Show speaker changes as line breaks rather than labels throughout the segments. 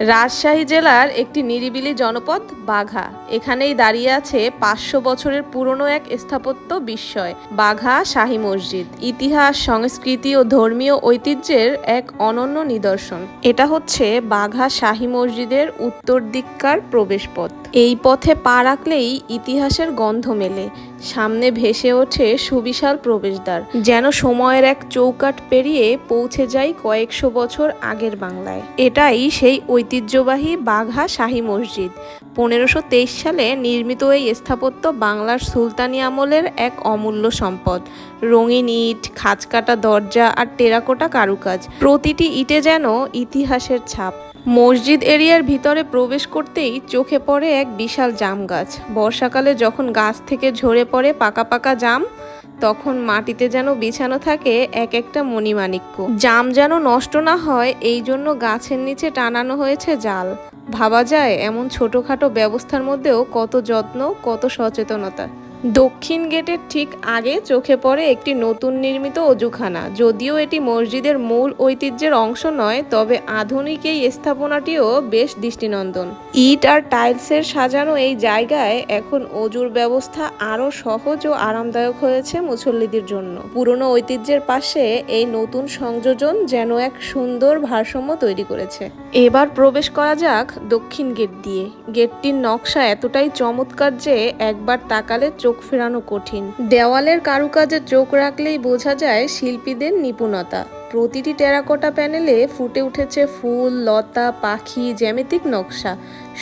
রাজশাহী জেলার একটি নিরিবিলি জনপদ বাঘা। এখানেই দাঁড়িয়ে আছে পাঁচশো বছরের পুরনো এক স্থাপত্য বিস্ময়, বাঘা শাহী মসজিদ। ইতিহাস, সংস্কৃতি ও ধর্মীয় ঐতিহ্যের এক অনন্য নিদর্শন। এটা হচ্ছে বাঘা শাহী মসজিদের উত্তর দিককার প্রবেশপথ। এই পথে পা রাখলেই ইতিহাসের গন্ধ মেলে। সামনে ভেসে ওঠে সুবিশাল প্রবেশদ্বার, যেন সময়ের এক চৌকাট পেরিয়ে পৌঁছে যায় কয়েকশো বছর আগের বাংলায়। এটাই সেই ঐতিহ্যবাহী বাঘা শাহী মসজিদ। পনেরোশো সালে নির্মিত এই স্থাপত্য বাংলার সুলতানি আমলের এক অমূল্য সম্পদ। রঙিন ইট খাঁজকাটা দরজা আর টেরাকোটা কারুকাজ, প্রতিটি ইটে যেন ইতিহাসের ছাপ। মসজিদ এরিয়ার ভিতরে প্রবেশ করতেই চোখে পড়ে এক বিশাল জাম গাছ। বর্ষাকালে যখন গাছ থেকে ঝরে পড়ে পাকা পাকা জাম, তখন মাটিতে যেন বিছানো থাকে এক একটা মণিমাণিক্য। জাম যেন নষ্ট না হয়, এই জন্য গাছের নিচে টানানো হয়েছে জাল। ভাবা যায় এমন ছোটোখাটো ব্যবস্থার মধ্যেও কত যত্ন, কত সচেতনতা। দক্ষিণ গেটের ঠিক আগে চোখে পড়ে একটি নতুন নির্মিত অজুখানা। যদিও এটি মসজিদের মূল ঐতিহ্যের অংশ নয়, তবে আধুনিক এই স্থাপনাটিও বেশ দৃষ্টিনন্দন। ইট আর টাইলসের সাজানো এই জায়গায় এখন অজুর ব্যবস্থা আরও সহজ ও আরামদায়ক হয়েছে মুসল্লিদের জন্য। পুরনো ঐতিহ্যের পাশে এই নতুন সংযোজন যেন এক সুন্দর ভারসাম্য তৈরি করেছে। এবার প্রবেশ করা যাক দক্ষিণ গেট দিয়ে। গেটটির নকশা এতটাই চমৎকার যে একবার তাকালে চোখ ফেরানো কঠিন। দেওয়ালের কারুকাজে চোখ রাখলেই বোঝা যায় শিল্পীদের নিপুণতা। প্রতিটি টেরাকোটা প্যানেলে ফুটে উঠেছে ফুল, লতা, পাখি, জ্যামিতিক নকশা।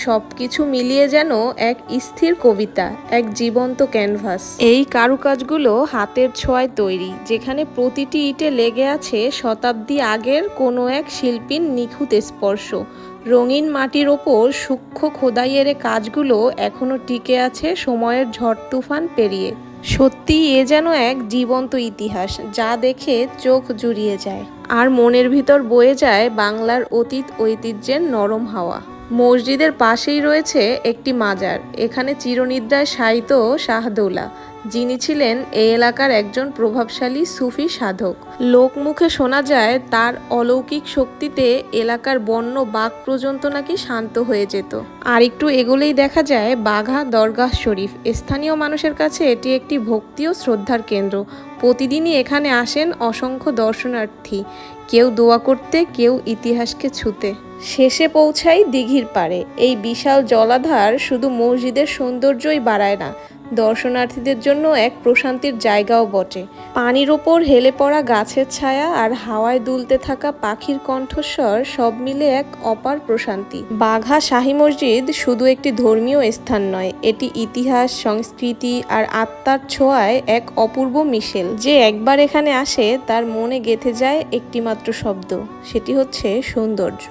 সব কিছু মিলিয়ে যেন এক স্থির কবিতা, এক জীবন্ত ক্যানভাস। এই কারুকাজগুলো হাতের ছোঁয়ায় তৈরি, যেখানে প্রতিটি ইটে লেগে আছে শতাব্দী আগের কোনো এক শিল্পীর নিখুঁত স্পর্শ। রঙিন মাটির ওপর সূক্ষ্ম খোদাইয়ের কাজগুলো এখনও টিকে আছে সময়ের ঝড় তুফান পেরিয়ে। সত্যি এ যেন এক জীবন্ত ইতিহাস, যা দেখে চোখ জুড়িয়ে যায়। আর মনের ভিতর বয়ে যায় বাংলার অতীত ঐতিহ্যের নরম হাওয়া। মসজিদের পাশেই রয়েছে একটি মাজার, এখানে চিরনিদ্রায় শায়িত শাহদৌলা। যিনি ছিলেন এই এলাকার একজন প্রভাবশালী সুফি সাধক। লোকমুখে শোনা যায়, তার অলৌকিক শক্তিতে এলাকার বন্য বাঘ পর্যন্ত নাকি শান্ত হয়ে যেত। আর একটু এগোলেই দেখা যায়, বাঘা দরগাহ শরীফ, স্থানীয় মানুষের কাছে এটি একটি ভক্তি ও শ্রদ্ধার কেন্দ্র। প্রতিদিনই এখানে আসেন অসংখ্য দর্শনার্থী, কেউ দোয়া করতে, কেউ ইতিহাসকে ছুতে। শেষে পৌঁছাই দিঘির পাড়ে। এই বিশাল জলাধার শুধু মসজিদের সৌন্দর্যই বাড়ায় না দর্শনার্থীদের জন্য এক প্রশান্তির জায়গাও বটে। পানির ওপর হেলে পড়া গাছের ছায়া আর হাওয়ায় দুলতে থাকা পাখির কণ্ঠস্বর সব মিলে এক অপার প্রশান্তি। বাঘা শাহী মসজিদ শুধু একটি ধর্মীয় স্থান নয়, এটি ইতিহাস, সংস্কৃতি আর আত্মার ছোঁয়ায় এক অপূর্ব মিশেল। যে একবার এখানে আসে, তার মনে গেঁথে যায় একটিমাত্র শব্দ, সেটি হচ্ছে সৌন্দর্য।